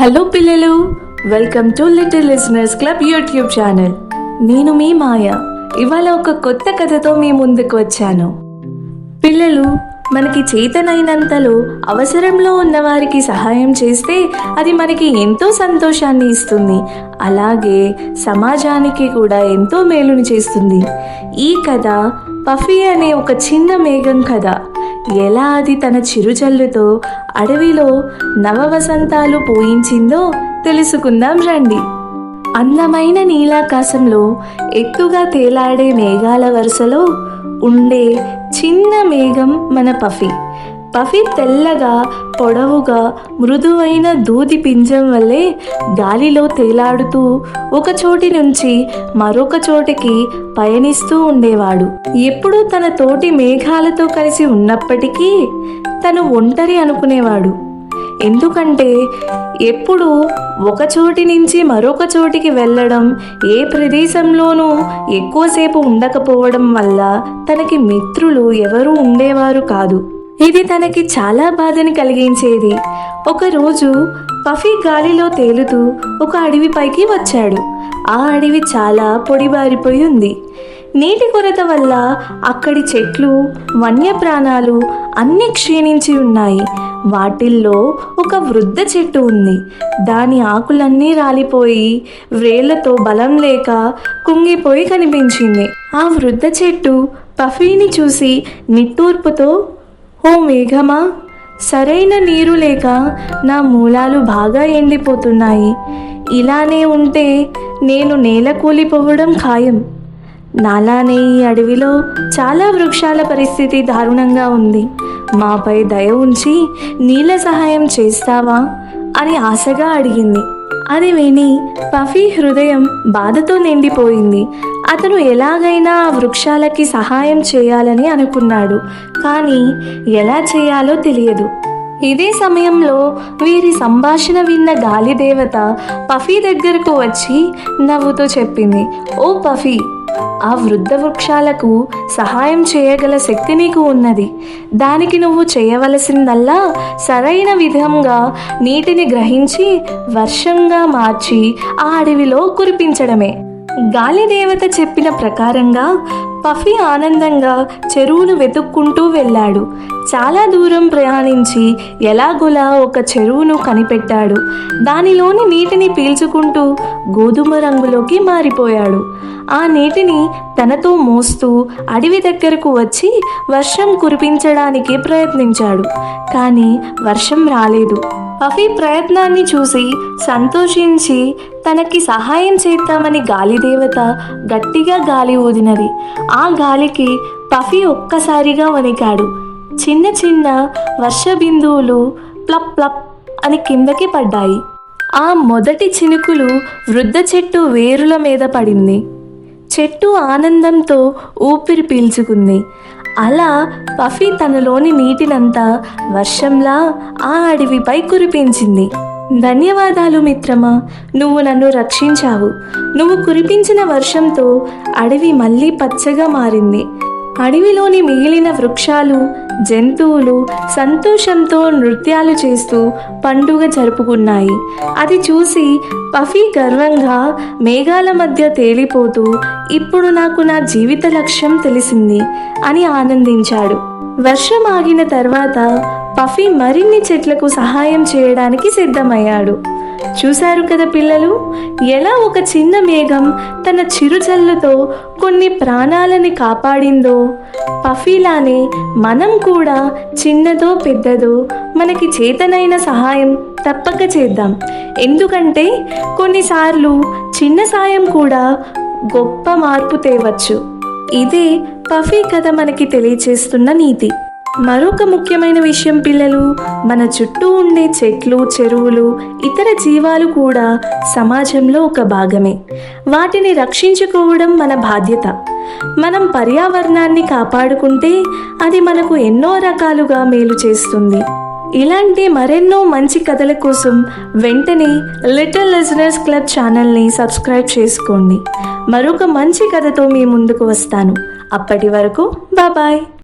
Hello పిల్లలు. Welcome to Little Listeners Club YouTube channel నేను మీ మాయ. ఇవాళ ఒక కొత్త కథతో మీ ముందుకు వచ్చాను. పిల్లలు మనకి చేతనైనంతలో అవసరంలో ఉన్నవారికి సహాయం చేస్తే అది మనకి ఎంతో సంతోషాన్ని ఇస్తుంది. అలాగే సమాజానికి కూడా ఎంతో మేలుని చేస్తుంది. ఈ కథ పఫీ అనే ఒక చిన్న మేఘం కథ. ఎలా అది తన చిరుజల్లుతో అడవిలో నవవసంతాలు పోయించిందో తెలుసుకుందాం రండి. అందమైన నీలాకాశంలో ఎత్తుగా తేలాడే మేఘాల వరుసలో ఉండే చిన్న మేఘం మన పఫీ. పఫీ తెల్లగా పొడవుగా మృదువైన దూది పింజం వల్లే గాలిలో తేలాడుతూ ఒక చోటి నుంచి మరొక చోటికి పయనిస్తూ ఉండేవాడు. ఎప్పుడూ తన తోటి మేఘాలతో కలిసి ఉన్నప్పటికీ తను ఒంటరి అనుకునేవాడు. ఎందుకంటే ఎప్పుడు ఒక చోటి నుంచి మరొక చోటికి వెళ్ళడం ఏ ప్రదేశంలోనూ ఎక్కువసేపు ఉండకపోవడం వల్ల తనకి మిత్రులు ఎవరూ ఉండేవారు కాదు. ఇది తనకి చాలా బాధని కలిగించేది. ఒకరోజు పఫీ గాలిలో తేలుతూ ఒక అడవిపైకి వచ్చాడు. ఆ అడవి చాలా పొడిబారిపోయి ఉంది. నీటి కొరత వల్ల అక్కడి చెట్లు వన్యప్రాణాలు అన్నీ క్షీణించి ఉన్నాయి. వాటిల్లో ఒక వృద్ధ చెట్టు ఉంది. దాని ఆకులన్నీ రాలిపోయి వ్రేళ్ళతో బలం లేక కుంగిపోయి కనిపించింది. ఆ వృద్ధ చెట్టు పఫీని చూసి నిట్టూర్పుతో ఓ మేఘమా! సరైన నీరు లేక నా మూలాలు బాగా ఎండిపోతున్నాయి. ఇలానే ఉంటే నేను నేల కూలిపోవడం ఖాయం. నాలానే ఈ అడవిలో చాలా వృక్షాల పరిస్థితి దారుణంగా ఉంది. మాపై దయ ఉంచి నీళ్ళ సహాయం చేస్తావా? అని ఆశగా అడిగింది. అది విని పఫీ హృదయం బాధతో నిండిపోయింది. అతను ఎలాగైనా ఆ వృక్షాలకి సహాయం చేయాలని అనుకున్నాడు కానీ ఎలా చేయాలో తెలియదు. ఇదే సమయంలో వీరి సంభాషణ విన్న గాలి దేవత పఫీ దగ్గరకు వచ్చి నవ్వుతూ చెప్పింది ఓ పఫీ ఆ వృద్ధ వృక్షాలకు సహాయం చేయగల శక్తి నీకు ఉన్నది. దానికి నువ్వు చేయవలసిందల్లా సరైన విధంగా నీటిని గ్రహించి వర్షంగా మార్చి ఆ అడవిలో కురిపించడమే. గాలి దేవత చెప్పిన ప్రకారంగా పఫీ ఆనందంగా చెరువును వెతుక్కుంటూ వెళ్ళాడు. చాలా దూరం ప్రయాణించి ఎలాగోలా ఒక చెరువును కనిపెట్టాడు. దానిలోని నీటిని పీల్చుకుంటూ గోధుమ రంగులోకి మారిపోయాడు. ఆ నీటిని తనతో మోస్తూ అడవి దగ్గరకు వచ్చి వర్షం కురిపించడానికి ప్రయత్నించాడు. కానీ వర్షం రాలేదు. పఫీ ప్రయత్నాన్ని చూసి సంతోషించి తనకి సహాయం చేద్దామని గాలిదేవత గట్టిగా గాలి ఊదినది. ఆ గాలికి పఫీ ఒక్కసారిగా వణికాడు. చిన్న చిన్న వర్ష బిందువులు ప్లప్ ప్లప్ అని కిందకి పడ్డాయి. ఆ మొదటి చినుకులు వృద్ధ చెట్టు వేరుల మీద పడింది. చెట్టు ఆనందంతో ఊపిరి పీల్చుకుంది. అలా పఫీ తనలోని నీటినంతా వర్షంలా ఆ అడవిపై కురిపించింది. ధన్యవాదాలు మిత్రమా నువ్వు నన్ను రక్షించావు. నువ్వు కురిపించిన వర్షంతో అడవి మళ్ళీ పచ్చగా మారింది. అడవిలోని మిగిలిన వృక్షాలు జంతువులు సంతోషంతో నృత్యాలు చేస్తూ పండుగ జరుపుకున్నాయి. అది చూసి పఫీ గర్వంగా మేఘాల మధ్య తేలిపోతూ ఇప్పుడు నాకు నా జీవిత లక్ష్యం తెలిసింది అని ఆనందించాడు. వర్షం ఆగిన తర్వాత పఫీ మరిన్ని చెట్లకు సహాయం చేయడానికి సిద్ధమయ్యాడు. చూశారు కదా పిల్లలు? ఎలా ఒక చిన్న మేఘం తన చిరుజల్లుతో కొన్ని ప్రాణాలని కాపాడిందో? పఫీలానే మనం కూడా చిన్నదో పెద్దదో మనకి చేతనైన సహాయం తప్పక చేద్దాం. ఎందుకంటే కొన్నిసార్లు చిన్న సాయం కూడా గొప్ప మార్పు తేవచ్చు. ఇదే పఫీ కథ మనకి తెలియచేస్తున్న నీతి. మరొక ముఖ్యమైన విషయం పిల్లలు మన చుట్టూ ఉండే చెట్లు చెరువులు ఇతర జీవాలు కూడా సమాజంలో ఒక భాగమే. వాటిని రక్షించుకోవడం మన బాధ్యత. మనం పర్యావరణాన్ని కాపాడుకుంటే అది మనకు ఎన్నో రకాలుగా మేలు చేస్తుంది. ఇలాంటి మరెన్నో మంచి కథల కోసం వెంటనే లిటిల్ లిజనర్స్ క్లబ్ ఛానల్ని సబ్స్క్రైబ్ చేసుకోండి. మరొక మంచి కథతో మీ ముందుకు వస్తాను. అప్పటి వరకు బాబాయ్